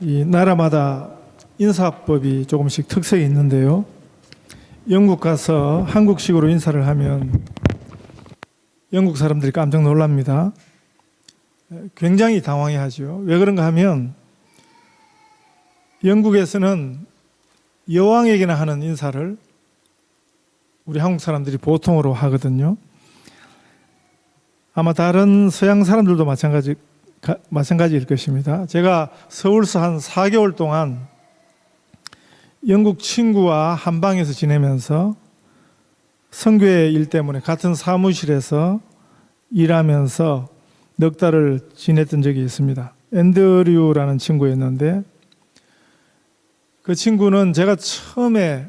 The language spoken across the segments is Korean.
이 나라마다 인사법이 조금씩 특색이 있는데요. 영국 가서 한국식으로 인사를 하면 영국 사람들이 깜짝 놀랍니다. 굉장히 당황해 하죠. 왜 그런가 하면 영국에서는 여왕에게나 하는 인사를 우리 한국 사람들이 보통으로 하거든요. 아마 다른 서양 사람들도 마찬가지 가- 마찬가지일 것입니다. 제가 서울서 한 4개월 동안 영국 친구와 한 방에서 지내면서 선교회 일 때문에 같은 사무실에서 일하면서 넉 달을 지냈던 적이 있습니다. 앤드류라는 친구였는데 그 친구는 제가 처음에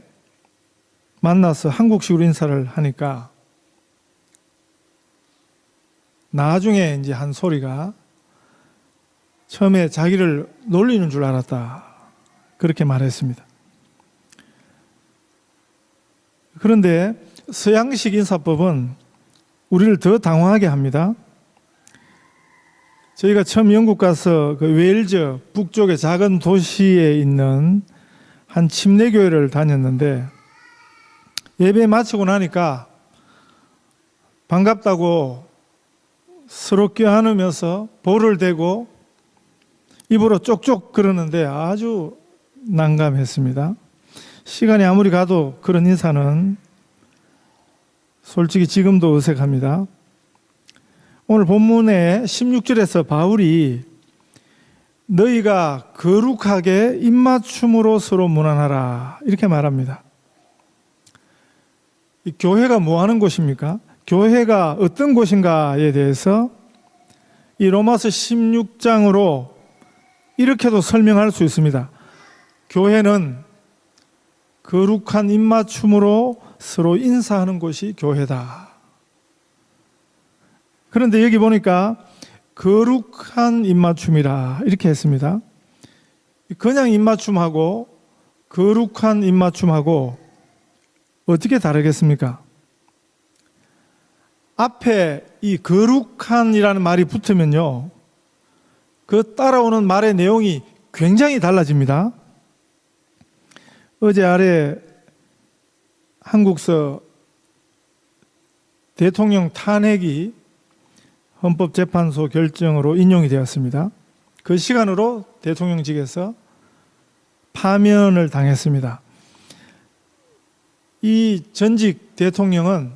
만나서 한국식으로 인사를 하니까 나중에 이제 한 소리가 처음에 자기를 놀리는 줄 알았다. 그렇게 말했습니다. 그런데 서양식 인사법은 우리를 더 당황하게 합니다. 저희가 처음 영국 가서 그 웨일즈 북쪽의 작은 도시에 있는 한 침례교회를 다녔는데 예배 마치고 나니까 반갑다고 서로 껴안으면서 볼을 대고 입으로 쪽쪽 그러는데 아주 난감했습니다. 시간이 아무리 가도 그런 인사는 솔직히 지금도 어색합니다. 오늘 본문의 16절에서 바울이 너희가 거룩하게 입맞춤으로 서로 무난하라 이렇게 말합니다. 이 교회가 뭐 하는 곳입니까? 교회가 어떤 곳인가에 대해서 이 로마서 16장으로 이렇게도 설명할 수 있습니다. 교회는 거룩한 입맞춤으로 서로 인사하는 곳이 교회다. 그런데 여기 보니까 거룩한 입맞춤이라 이렇게 했습니다. 그냥 입맞춤하고 거룩한 입맞춤하고 어떻게 다르겠습니까? 앞에 이 거룩한이라는 말이 붙으면요. 그 따라오는 말의 내용이 굉장히 달라집니다. 어제 아래 한국서 대통령 탄핵이 헌법재판소 결정으로 인용이 되었습니다. 그 시간으로 대통령직에서 파면을 당했습니다. 이 전직 대통령은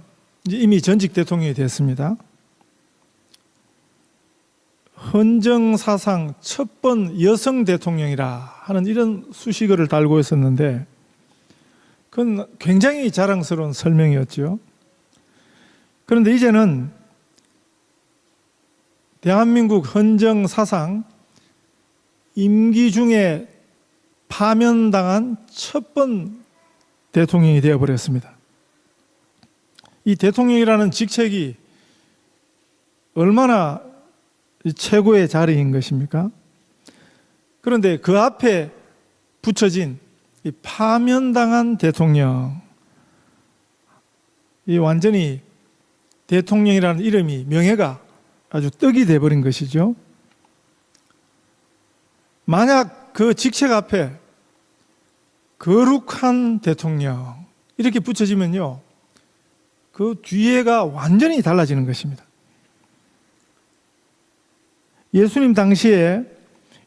이미 전직 대통령이 됐습니다. 헌정 사상 첫 번 여성 대통령이라 하는 이런 수식어를 달고 있었는데 그건 굉장히 자랑스러운 설명이었죠. 그런데 이제는 대한민국 헌정 사상 임기 중에 파면당한 첫 번 대통령이 되어 버렸습니다. 이 대통령이라는 직책이 얼마나 최고의 자리인 것입니까? 그런데 그 앞에 붙여진 이 파면당한 대통령, 이 완전히 대통령이라는 이름이 명예가 아주 떡이 돼버린 것이죠. 만약 그 직책 앞에 거룩한 대통령 이렇게 붙여지면요, 그 뒤에가 완전히 달라지는 것입니다. 예수님 당시에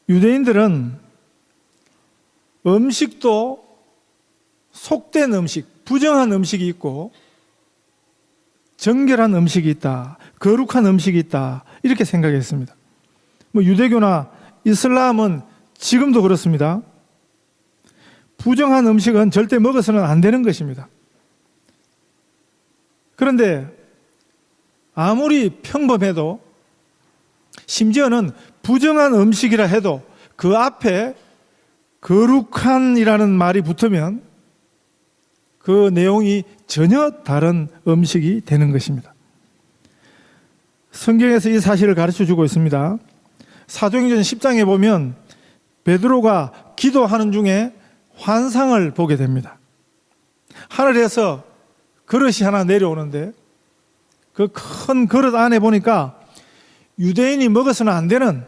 유대인들은 음식도 속된 음식, 부정한 음식이 있고 정결한 음식이 있다, 거룩한 음식이 있다 이렇게 생각했습니다. 뭐 유대교나 이슬람은 지금도 그렇습니다. 부정한 음식은 절대 먹어서는 안 되는 것입니다. 그런데 아무리 평범해도 심지어는 부정한 음식이라 해도 그 앞에 거룩한이라는 말이 붙으면 그 내용이 전혀 다른 음식이 되는 것입니다. 성경에서 이 사실을 가르쳐 주고 있습니다. 사도행전 10장에 보면 베드로가 기도하는 중에 환상을 보게 됩니다. 하늘에서 그릇이 하나 내려오는데 그 큰 그릇 안에 보니까 유대인이 먹어서는 안 되는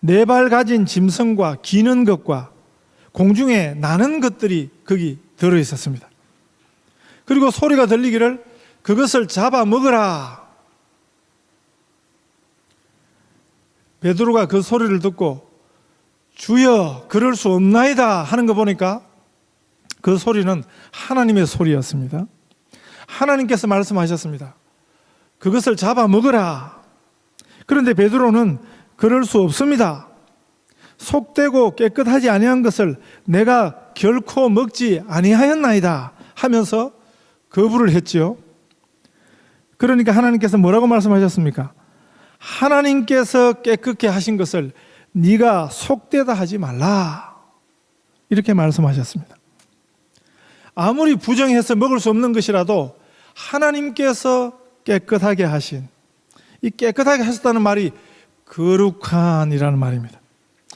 네 발 가진 짐승과 기는 것과 공중에 나는 것들이 거기 들어 있었습니다. 그리고 소리가 들리기를 그것을 잡아 먹으라. 베드로가 그 소리를 듣고 주여 그럴 수 없나이다 하는 거 보니까 그 소리는 하나님의 소리였습니다. 하나님께서 말씀하셨습니다. 그것을 잡아 먹으라. 그런데 베드로는 그럴 수 없습니다. 속되고 깨끗하지 아니한 것을 내가 결코 먹지 아니하였나이다 하면서 거부를 했지요. 그러니까 하나님께서 뭐라고 말씀하셨습니까? 하나님께서 깨끗게 하신 것을 네가 속되다 하지 말라. 이렇게 말씀하셨습니다. 아무리 부정해서 먹을 수 없는 것이라도 하나님께서 깨끗하게 하신 이 깨끗하게 하셨다는 말이 거룩한이라는 말입니다.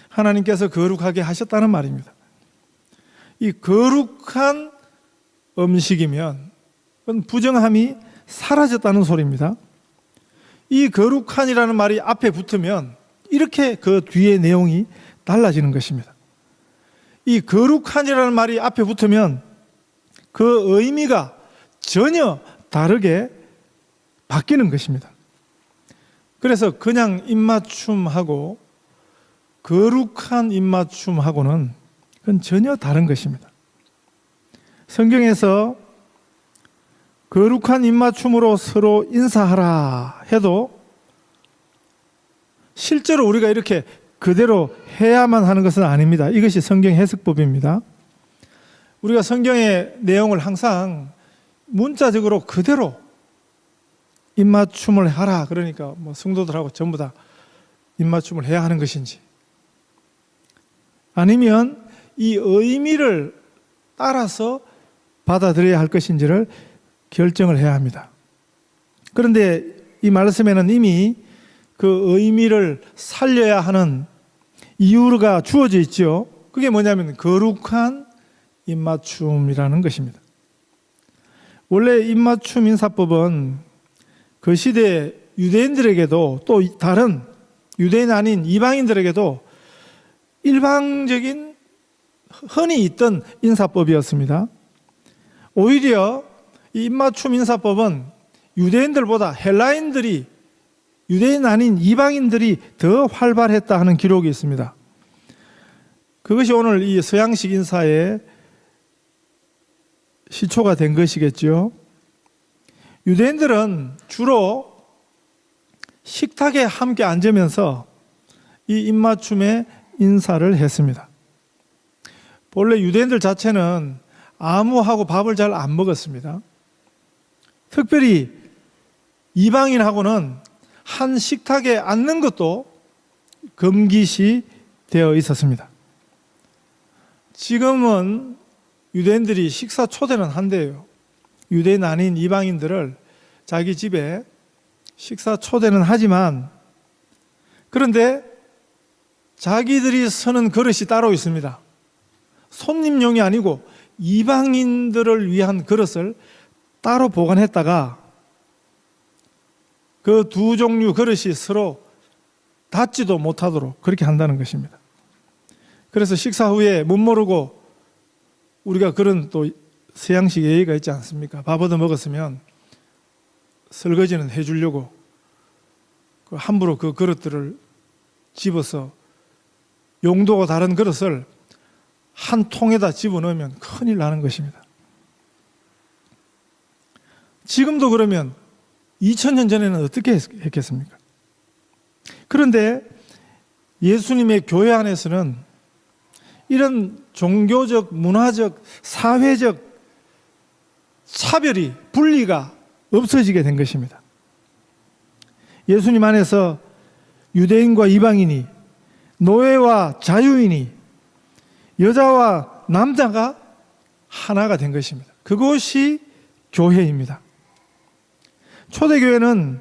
하나님께서 거룩하게 하셨다는 말입니다. 이 거룩한 음식이면 부정함이 사라졌다는 소리입니다. 이 거룩한이라는 말이 앞에 붙으면 이렇게 그 뒤의 내용이 달라지는 것입니다. 이 거룩한이라는 말이 앞에 붙으면 그 의미가 전혀 다르게 바뀌는 것입니다. 그래서 그냥 입맞춤하고 거룩한 입맞춤하고는 그건 전혀 다른 것입니다. 성경에서 거룩한 입맞춤으로 서로 인사하라 해도 실제로 우리가 이렇게 그대로 해야만 하는 것은 아닙니다. 이것이 성경 해석법입니다. 우리가 성경의 내용을 항상 문자적으로 그대로 입맞춤을 하라. 그러니까 뭐 성도들하고 전부 다 입맞춤을 해야 하는 것인지 아니면 이 의미를 따라서 받아들여야 할 것인지를 결정을 해야 합니다. 그런데 이 말씀에는 이미 그 의미를 살려야 하는 이유가 주어져 있죠. 그게 뭐냐면 거룩한 입맞춤이라는 것입니다. 원래 입맞춤 인사법은 그 시대 유대인들에게도 또 다른 유대인 아닌 이방인들에게도 일방적인 흔히 있던 인사법이었습니다. 오히려 이 입맞춤 인사법은 유대인들보다 헬라인들이 유대인 아닌 이방인들이 더 활발했다 하는 기록이 있습니다. 그것이 오늘 이 서양식 인사의 시초가 된 것이겠죠. 유대인들은 주로 식탁에 함께 앉으면서 이 입맞춤에 인사를 했습니다. 본래 유대인들 자체는 아무하고 밥을 잘 안 먹었습니다. 특별히 이방인하고는 한 식탁에 앉는 것도 금기시 되어 있었습니다. 지금은 유대인들이 식사 초대는 한대요. 유대인 아닌 이방인들을 자기 집에 식사 초대는 하지만 그런데 자기들이 서는 그릇이 따로 있습니다. 손님용이 아니고 이방인들을 위한 그릇을 따로 보관했다가 그 두 종류 그릇이 서로 닿지도 못하도록 그렇게 한다는 것입니다. 그래서 식사 후에 못 모르고 우리가 그런 또 서양식 예의가 있지 않습니까? 밥 얻어 먹었으면 설거지는 해주려고 그 함부로 그 그릇들을 집어서 용도가 다른 그릇을 한 통에다 집어넣으면 큰일 나는 것입니다. 지금도 그러면 2000년 전에는 어떻게 했- 했겠습니까? 그런데 예수님의 교회 안에서는 이런 종교적, 문화적, 사회적 차별이, 분리가 없어지게 된 것입니다. 예수님 안에서 유대인과 이방인이, 노예와 자유인이, 여자와 남자가 하나가 된 것입니다. 그것이 교회입니다. 초대교회는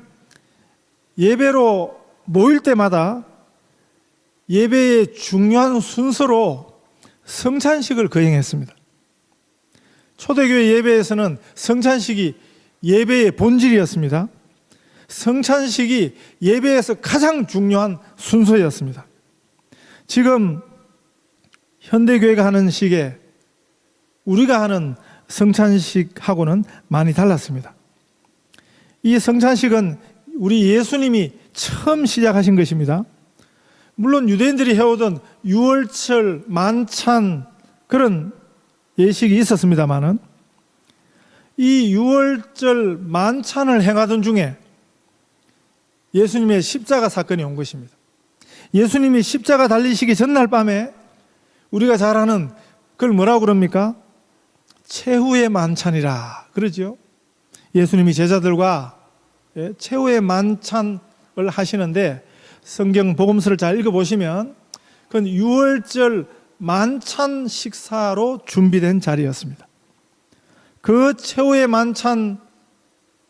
예배로 모일 때마다 예배의 중요한 순서로 성찬식을 거행했습니다. 초대교회 예배에서는 성찬식이 예배의 본질이었습니다. 성찬식이 예배에서 가장 중요한 순서였습니다. 지금 현대교회가 하는 식에 우리가 하는 성찬식하고는 많이 달랐습니다. 이 성찬식은 우리 예수님이 처음 시작하신 것입니다. 물론 유대인들이 해오던 유월절, 만찬 그런 예식이 있었습니다만은 이 유월절 만찬을 행하던 중에 예수님의 십자가 사건이 온 것입니다. 예수님이 십자가 달리시기 전날 밤에 우리가 잘 아는 그걸 뭐라고 그럽니까? 최후의 만찬이라 그러죠. 예수님이 제자들과 예, 최후의 만찬을 하시는데 성경 복음서를 잘 읽어 보시면 그건 6월절 만찬 식사로 준비된 자리였습니다. 그 최후의 만찬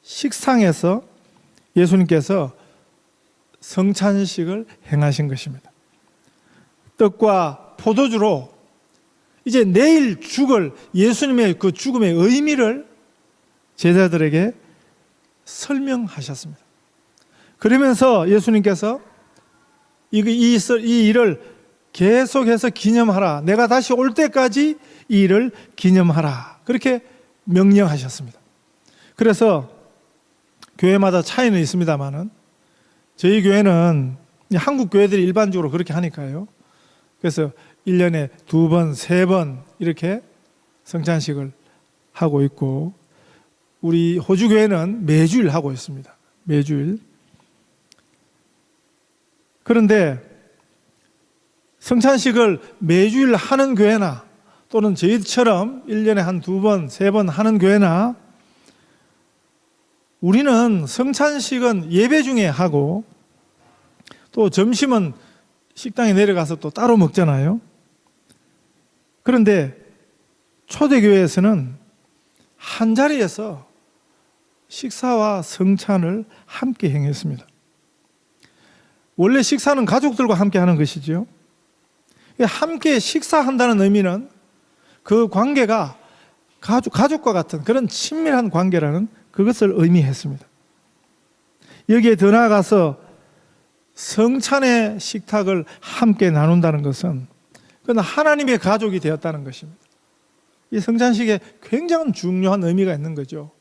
식상에서 예수님께서 성찬식을 행하신 것입니다. 떡과 포도주로 이제 내일 죽을 예수님의 그 죽음의 의미를 제자들에게 설명하셨습니다. 그러면서 예수님께서 이, 일을 계속해서 기념하라. 내가 다시 올 때까지 이 일을 기념하라. 그렇게 명령하셨습니다. 그래서 교회마다 차이는 있습니다만은 저희 교회는 한국 교회들이 일반적으로 그렇게 하니까요. 그래서 1년에 두 번, 세 번 이렇게 성찬식을 하고 있고 우리 호주 교회는 매주일 하고 있습니다. 매주일. 그런데 성찬식을 매주일 하는 교회나 또는 저희처럼 1년에 한 두 번, 세 번 하는 교회나 우리는 성찬식은 예배 중에 하고 또 점심은 식당에 내려가서 또 따로 먹잖아요. 그런데 초대교회에서는 한 자리에서 식사와 성찬을 함께 행했습니다. 원래 식사는 가족들과 함께 하는 것이죠. 함께 식사한다는 의미는 그 관계가 가족, 가족과 같은 그런 친밀한 관계라는 그것을 의미했습니다. 여기에 더 나아가서 성찬의 식탁을 함께 나눈다는 것은 그건 하나님의 가족이 되었다는 것입니다. 이 성찬식에 굉장한 중요한 의미가 있는 거죠.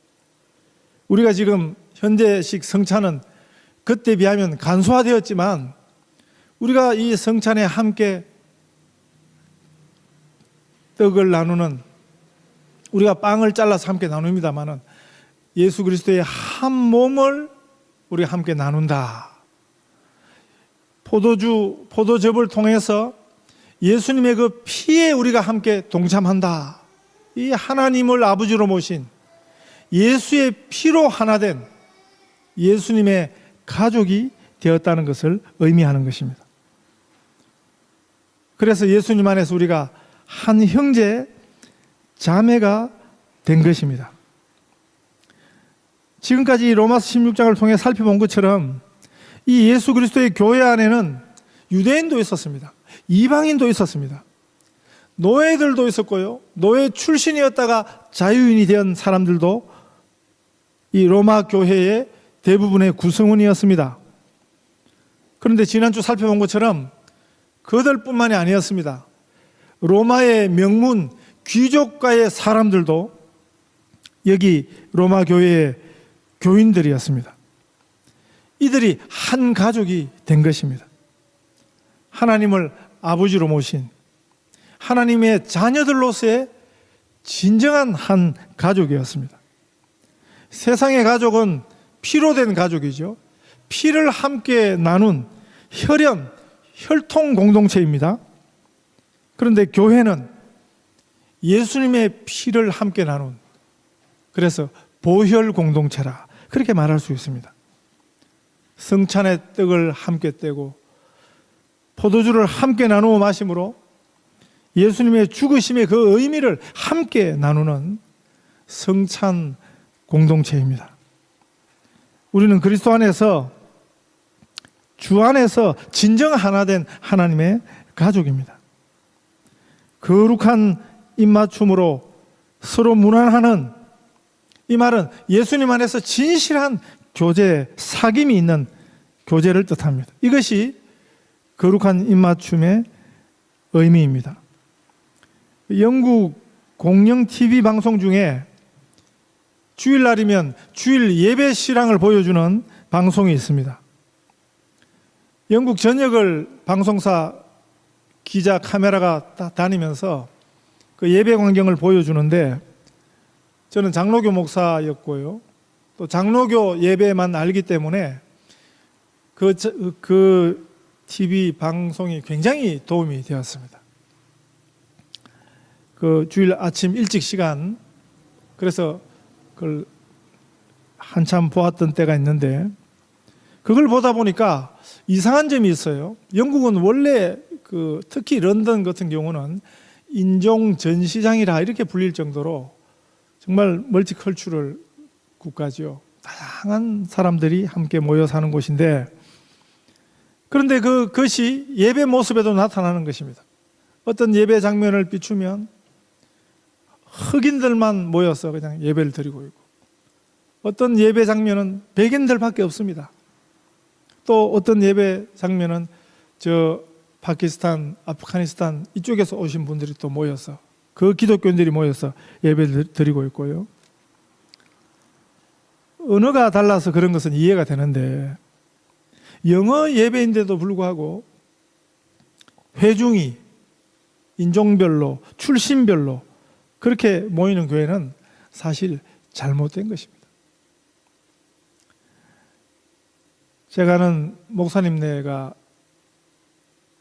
우리가 지금 현대식 성찬은 그때 비하면 간소화되었지만 우리가 이 성찬에 함께 떡을 나누는 우리가 빵을 잘라서 함께 나눕니다만은 예수 그리스도의 한 몸을 우리 함께 나눈다. 포도주 포도즙을 통해서 예수님의 그 피에 우리가 함께 동참한다. 이 하나님을 아버지로 모신 예수의 피로 하나 된 예수님의 가족이 되었다는 것을 의미하는 것입니다. 그래서 예수님 안에서 우리가 한 형제 자매가 된 것입니다. 지금까지 로마서 16장을 통해 살펴본 것처럼 이 예수 그리스도의 교회 안에는 유대인도 있었습니다. 이방인도 있었습니다. 노예들도 있었고요. 노예 출신이었다가 자유인이 된 사람들도 이 로마 교회의 대부분의 구성원이었습니다. 그런데 지난주 살펴본 것처럼 그들뿐만이 아니었습니다. 로마의 명문 귀족가의 사람들도 여기 로마 교회의 교인들이었습니다. 이들이 한 가족이 된 것입니다. 하나님을 아버지로 모신 하나님의 자녀들로서의 진정한 한 가족이었습니다. 세상의 가족은 피로 된 가족이죠. 피를 함께 나눈 혈연, 혈통 공동체입니다. 그런데 교회는 예수님의 피를 함께 나눈 그래서 보혈 공동체라 그렇게 말할 수 있습니다. 성찬의 떡을 함께 떼고 포도주를 함께 나누어 마심으로 예수님의 죽으심의 그 의미를 함께 나누는 성찬 공동체입니다. 우리는 그리스도 안에서 주 안에서 진정 하나 된 하나님의 가족입니다. 거룩한 입맞춤으로 서로 무난하는 이 말은 예수님 안에서 진실한 교제, 사귐이 있는 교제를 뜻합니다. 이것이 거룩한 입맞춤의 의미입니다. 영국 공영 TV 방송 중에 주일날이면 주일 예배 실황을 보여주는 방송이 있습니다. 영국 전역을 방송사 기자 카메라가 다- 다니면서 그 예배 광경을 보여주는데 저는 장로교 목사였고요. 또 장로교 예배만 알기 때문에 그, 저- 그 TV 방송이 굉장히 도움이 되었습니다. 그 주일 아침 일찍 시간 그래서 그걸 한참 보았던 때가 있는데 그걸 보다 보니까 이상한 점이 있어요. 영국은 원래 그 특히 런던 같은 경우는 인종 전시장이라 이렇게 불릴 정도로 정말 멀티컬처럴 국가죠. 다양한 사람들이 함께 모여 사는 곳인데 그런데 그 그것이 예배 모습에도 나타나는 것입니다. 어떤 예배 장면을 비추면 흑인들만 모여서 그냥 예배를 드리고 있고 어떤 예배 장면은 백인들밖에 없습니다. 또 어떤 예배 장면은 저 파키스탄, 아프가니스탄 이쪽에서 오신 분들이 또 모여서 그 기독교인들이 모여서 예배를 드리고 있고요. 언어가 달라서 그런 것은 이해가 되는데 영어 예배인데도 불구하고 회중이 인종별로 출신별로 그렇게 모이는 교회는 사실 잘못된 것입니다. 제가 아는 목사님네가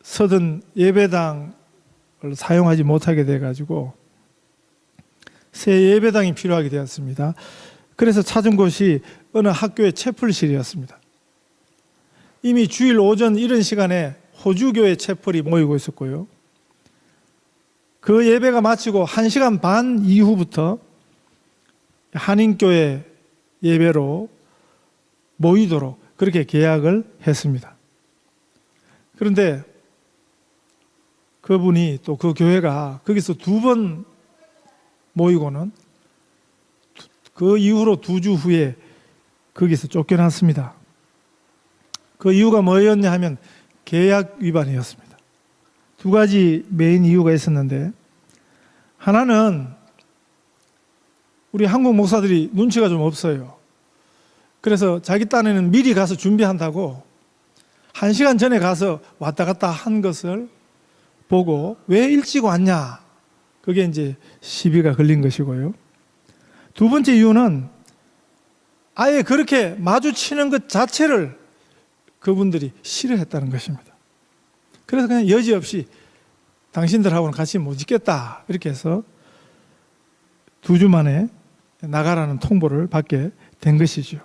서든 예배당을 사용하지 못하게 돼 가지고 새 예배당이 필요하게 되었습니다. 그래서 찾은 곳이 어느 학교의 채플실이었습니다. 이미 주일 오전 이런 시간에 호주교회 채플이 모이고 있었고요. 그 예배가 마치고 1시간 반 이후부터 한인교회 예배로 모이도록 그렇게 계약을 했습니다. 그런데 그분이 또 그 교회가 거기서 두 번 모이고는 그 이후로 두 주 후에 거기서 쫓겨났습니다. 그 이유가 뭐였냐 하면 계약 위반이었습니다. 두 가지 메인 이유가 있었는데 하나는 우리 한국 목사들이 눈치가 좀 없어요. 그래서 자기 딴에는 미리 가서 준비한다고 한 시간 전에 가서 왔다 갔다 한 것을 보고 왜 일찍 왔냐? 그게 이제 시비가 걸린 것이고요. 두 번째 이유는 아예 그렇게 마주치는 것 자체를 그분들이 싫어했다는 것입니다. 그래서 그냥 여지없이 당신들하고는 같이 못 있겠다. 이렇게 해서 두 주 만에 나가라는 통보를 받게 된 것이죠.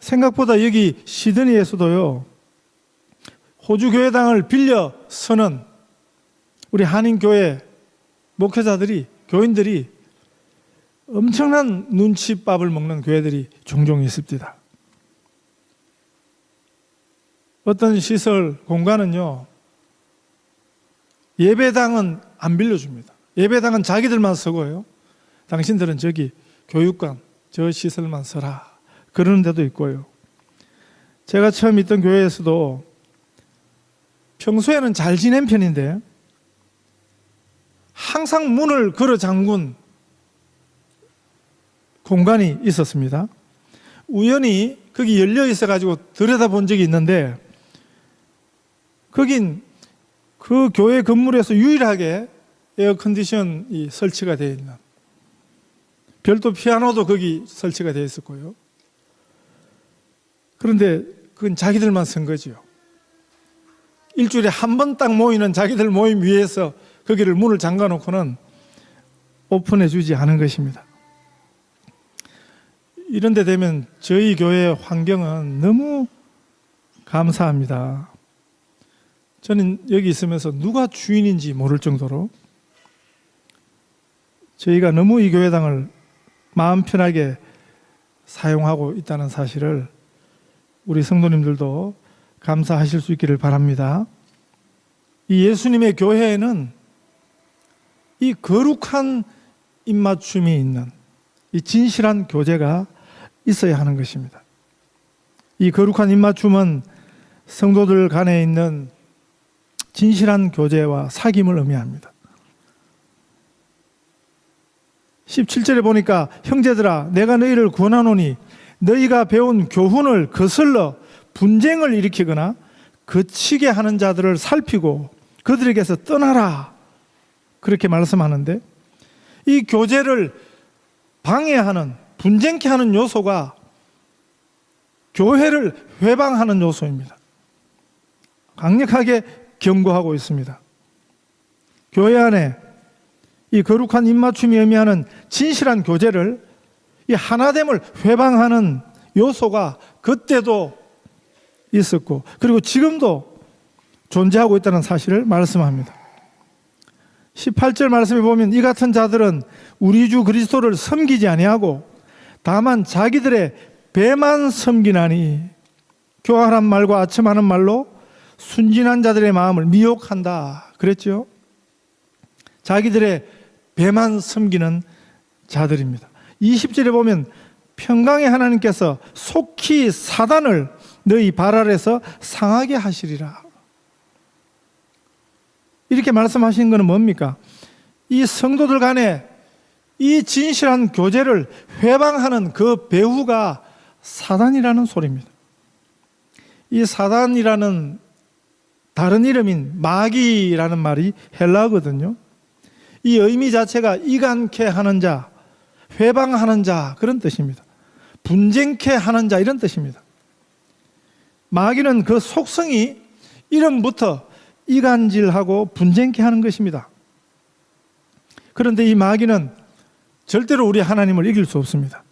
생각보다 여기 시드니에서도요, 호주 교회당을 빌려 서는 우리 한인 교회 목회자들이, 교인들이 엄청난 눈치밥을 먹는 교회들이 종종 있습니다. 어떤 시설, 공간은요, 예배당은 안 빌려줍니다. 예배당은 자기들만 쓰고요. 당신들은 저기 교육관, 저 시설만 써라. 그러는 데도 있고요. 제가 처음 있던 교회에서도 평소에는 잘 지낸 편인데 항상 문을 걸어 잠근 공간이 있었습니다. 우연히 거기 열려 있어 가지고 들여다본 적이 있는데 거긴 그 교회 건물에서 유일하게 에어 컨디션이 설치가 되어 있는 별도 피아노도 거기 설치가 되어 있었고요. 그런데 그건 자기들만 쓴 거지요. 일주일에 한 번 딱 모이는 자기들 모임 위에서 거기를 문을 잠가 놓고는 오픈해 주지 않은 것입니다. 이런 데 되면 저희 교회 환경은 너무 감사합니다. 저는 여기 있으면서 누가 주인인지 모를 정도로 저희가 너무 이 교회당을 마음 편하게 사용하고 있다는 사실을 우리 성도님들도 감사하실 수 있기를 바랍니다. 이 예수님의 교회에는 이 거룩한 입맞춤이 있는 이 진실한 교제가 있어야 하는 것입니다. 이 거룩한 입맞춤은 성도들 간에 있는 진실한 교제와 사귐을 의미합니다. 17절에 보니까 형제들아 내가 너희를 권하노니 너희가 배운 교훈을 거슬러 분쟁을 일으키거나 거치게 하는 자들을 살피고 그들에게서 떠나라 그렇게 말씀하는데 이 교제를 방해하는 분쟁케 하는 요소가 교회를 회방하는 요소입니다. 강력하게 경고하고 있습니다. 교회 안에 이 거룩한 입맞춤이 의미하는 진실한 교제를 이 하나됨을 회방하는 요소가 그때도 있었고 그리고 지금도 존재하고 있다는 사실을 말씀합니다. 18절 말씀에 보면 이 같은 자들은 우리 주 그리스도를 섬기지 아니하고 다만 자기들의 배만 섬기나니 교활한 말과 아첨하는 말로 순진한 자들의 마음을 미혹한다. 그랬죠? 자기들의 배만 섬기는 자들입니다. 20절에 보면 평강의 하나님께서 속히 사단을 너희 발 아래서 상하게 하시리라. 이렇게 말씀하신 것은 뭡니까? 이 성도들 간에 이 진실한 교제를 회방하는 그 배후가 사단이라는 소리입니다. 이 사단이라는 다른 이름인 마귀라는 말이 헬라거든요. 이 의미 자체가 이간케 하는 자, 회방하는 자 그런 뜻입니다. 분쟁케 하는 자 이런 뜻입니다. 마귀는 그 속성이 이름부터 이간질하고 분쟁케 하는 것입니다. 그런데 이 마귀는 절대로 우리 하나님을 이길 수 없습니다.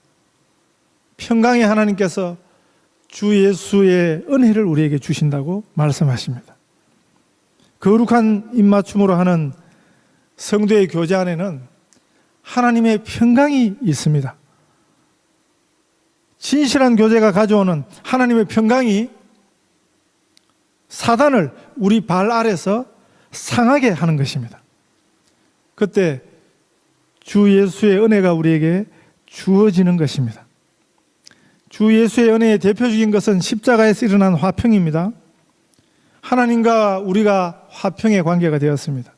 평강의 하나님께서 주 예수의 은혜를 우리에게 주신다고 말씀하십니다. 거룩한 입맞춤으로 하는 성도의 교제 안에는 하나님의 평강이 있습니다. 진실한 교제가 가져오는 하나님의 평강이 사단을 우리 발 아래서 상하게 하는 것입니다. 그때 주 예수의 은혜가 우리에게 주어지는 것입니다. 주 예수의 은혜의 대표적인 것은 십자가에서 일어난 화평입니다. 하나님과 우리가 화평의 관계가 되었습니다.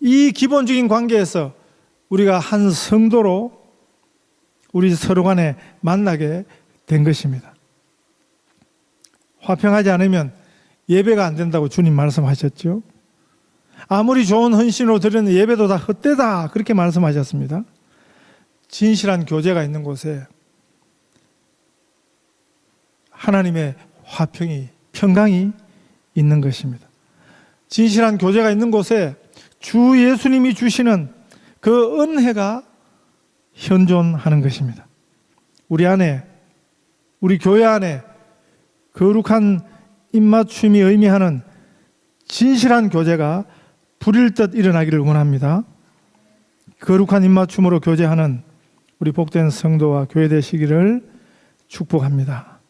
이 기본적인 관계에서 우리가 한 성도로 우리 서로 간에 만나게 된 것입니다. 화평하지 않으면 예배가 안 된다고 주님 말씀하셨죠. 아무리 좋은 헌신으로 드리는 예배도 다 헛되다 그렇게 말씀하셨습니다. 진실한 교제가 있는 곳에 하나님의 화평이 평강이 있는 것입니다. 진실한 교제가 있는 곳에 주 예수님이 주시는 그 은혜가 현존하는 것입니다. 우리 안에 우리 교회 안에 거룩한 입맞춤이 의미하는 진실한 교제가 불일 듯 일어나기를 원합니다. 거룩한 입맞춤으로 교제하는 우리 복된 성도와 교회 되시기를 축복합니다.